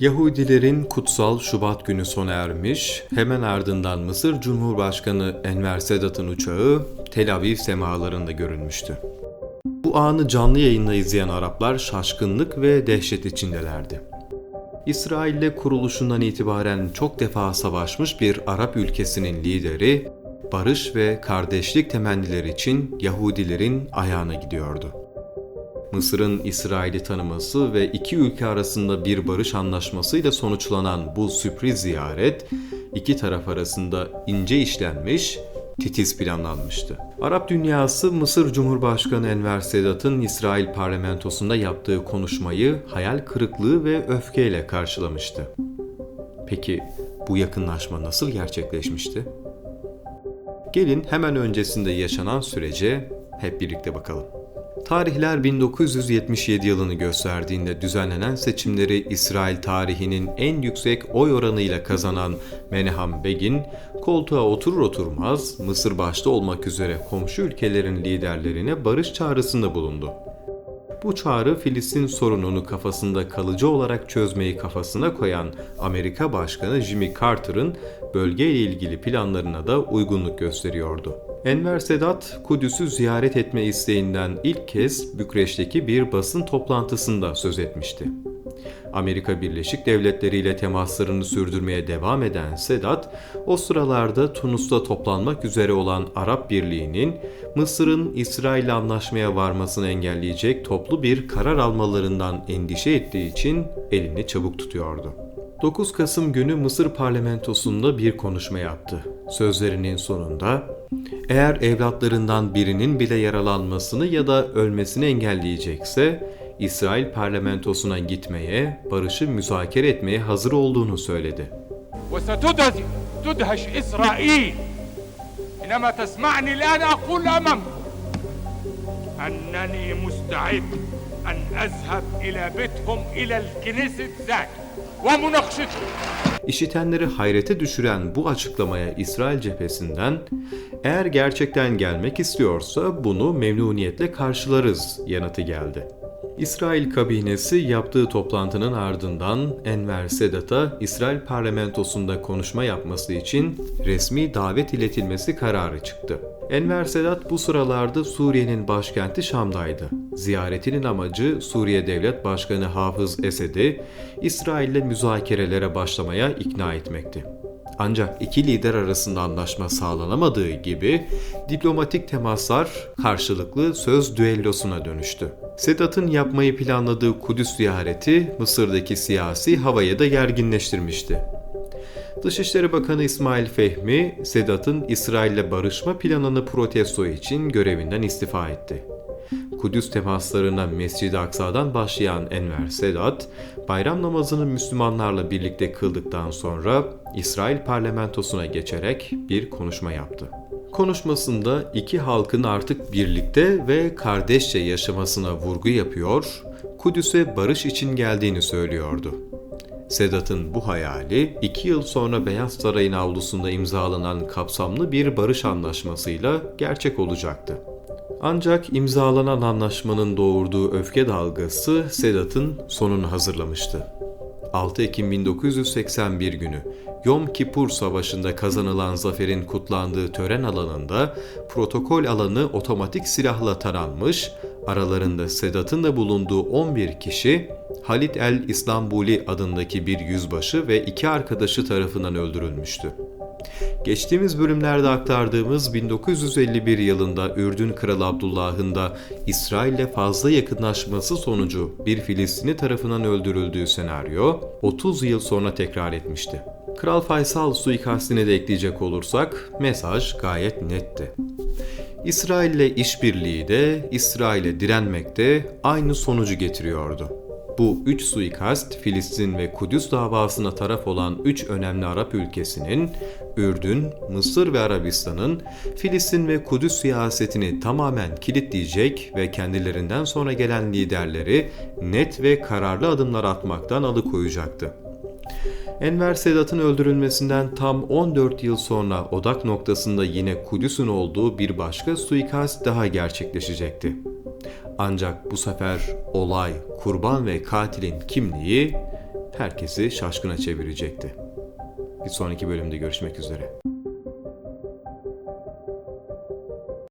Yahudilerin kutsal Şubat günü sona ermiş, hemen ardından Mısır Cumhurbaşkanı Enver Sedat'ın uçağı Tel Aviv semalarında görünmüştü. Bu anı canlı yayında izleyen Araplar şaşkınlık ve dehşet içindelerdi. İsrail'le kuruluşundan itibaren çok defa savaşmış bir Arap ülkesinin lideri, barış ve kardeşlik temennileri için Yahudilerin ayağına gidiyordu. Mısır'ın İsrail'i tanıması ve iki ülke arasında bir barış anlaşmasıyla sonuçlanan bu sürpriz ziyaret, iki taraf arasında ince işlenmiş, titiz planlanmıştı. Arap dünyası Mısır Cumhurbaşkanı Enver Sedat'ın İsrail parlamentosunda yaptığı konuşmayı hayal kırıklığı ve öfkeyle karşılamıştı. Peki bu yakınlaşma nasıl gerçekleşmişti? Gelin hemen öncesinde yaşanan sürece hep birlikte bakalım. Tarihler 1977 yılını gösterdiğinde düzenlenen seçimleri İsrail tarihinin en yüksek oy oranıyla kazanan Menahem Begin, koltuğa oturur oturmaz Mısır başta olmak üzere komşu ülkelerin liderlerine barış çağrısında bulundu. Bu çağrı Filistin sorununu kafasında kalıcı olarak çözmeyi kafasına koyan Amerika Başkanı Jimmy Carter'ın bölgeyle ilgili planlarına da uygunluk gösteriyordu. Enver Sedat, Kudüs'ü ziyaret etme isteğinden ilk kez Bükreş'teki bir basın toplantısında söz etmişti. Amerika Birleşik Devletleri ile temaslarını sürdürmeye devam eden Sedat, o sıralarda Tunus'ta toplanmak üzere olan Arap Birliği'nin Mısır'ın İsrail'le anlaşmaya varmasını engelleyecek toplu bir karar almalarından endişe ettiği için elini çabuk tutuyordu. 9 Kasım günü Mısır parlamentosunda bir konuşma yaptı. Sözlerinin sonunda, eğer evlatlarından birinin bile yaralanmasını ya da ölmesini engelleyecekse, İsrail parlamentosuna gitmeye, barışı müzakere etmeye hazır olduğunu söyledi. وستدهش تدهش إسرائيل حينما تسمعني الآن أقول أمامكم أنني مستعد أن أذهب إلى بيتهم إلى الكنيسة ذات ومناقشتهم İşitenleri hayrete düşüren bu açıklamaya İsrail cephesinden eğer gerçekten gelmek istiyorsa bunu memnuniyetle karşılarız yanıtı geldi. İsrail kabinesi yaptığı toplantının ardından Enver Sedat'a İsrail parlamentosunda konuşma yapması için resmi davet iletilmesi kararı çıktı. Enver Sedat bu sıralarda Suriye'nin başkenti Şam'daydı. Ziyaretinin amacı Suriye Devlet Başkanı Hafız Esed'i İsrail'le müzakerelere başlamaya ikna etmekti. Ancak iki lider arasında anlaşma sağlanamadığı gibi diplomatik temaslar karşılıklı söz düellosuna dönüştü. Sedat'ın yapmayı planladığı Kudüs ziyareti Mısır'daki siyasi havayı da gerginleştirmişti. Dışişleri Bakanı İsmail Fehmi, Sedat'ın İsrail'le barışma planını protesto için görevinden istifa etti. Kudüs temaslarına Mescid-i Aksa'dan başlayan Enver Sedat, bayram namazını Müslümanlarla birlikte kıldıktan sonra İsrail parlamentosuna geçerek bir konuşma yaptı. Konuşmasında iki halkın artık birlikte ve kardeşçe yaşamasına vurgu yapıyor, Kudüs'e barış için geldiğini söylüyordu. Sedat'ın bu hayali iki yıl sonra Beyaz Saray'ın avlusunda imzalanan kapsamlı bir barış anlaşmasıyla gerçek olacaktı. Ancak imzalanan anlaşmanın doğurduğu öfke dalgası Sedat'ın sonunu hazırlamıştı. 6 Ekim 1981 günü Yom Kipur Savaşı'nda kazanılan zaferin kutlandığı tören alanında protokol alanı otomatik silahla taranmış, aralarında Sedat'ın da bulunduğu 11 kişi Halit el İslambuli adındaki bir yüzbaşı ve iki arkadaşı tarafından öldürülmüştü. Geçtiğimiz bölümlerde aktardığımız 1951 yılında Ürdün Kralı Abdullah'ın da İsrail'le fazla yakınlaşması sonucu bir Filistini tarafından öldürüldüğü senaryo 30 yıl sonra tekrar etmişti. Kral Faysal suikastine de ekleyecek olursak mesaj gayet netti. İsrail'le işbirliği de İsrail'e direnmek de aynı sonucu getiriyordu. Bu üç suikast Filistin ve Kudüs davasına taraf olan üç önemli Arap ülkesinin Ürdün, Mısır ve Arabistan'ın Filistin ve Kudüs siyasetini tamamen kilitleyecek ve kendilerinden sonra gelen liderleri net ve kararlı adımlar atmaktan alıkoyacaktı. Enver Sedat'ın öldürülmesinden tam 14 yıl sonra odak noktasında yine Kudüs'ün olduğu bir başka suikast daha gerçekleşecekti. Ancak bu sefer olay, kurban ve katilin kimliği herkesi şaşkına çevirecekti. Bir sonraki bölümde görüşmek üzere.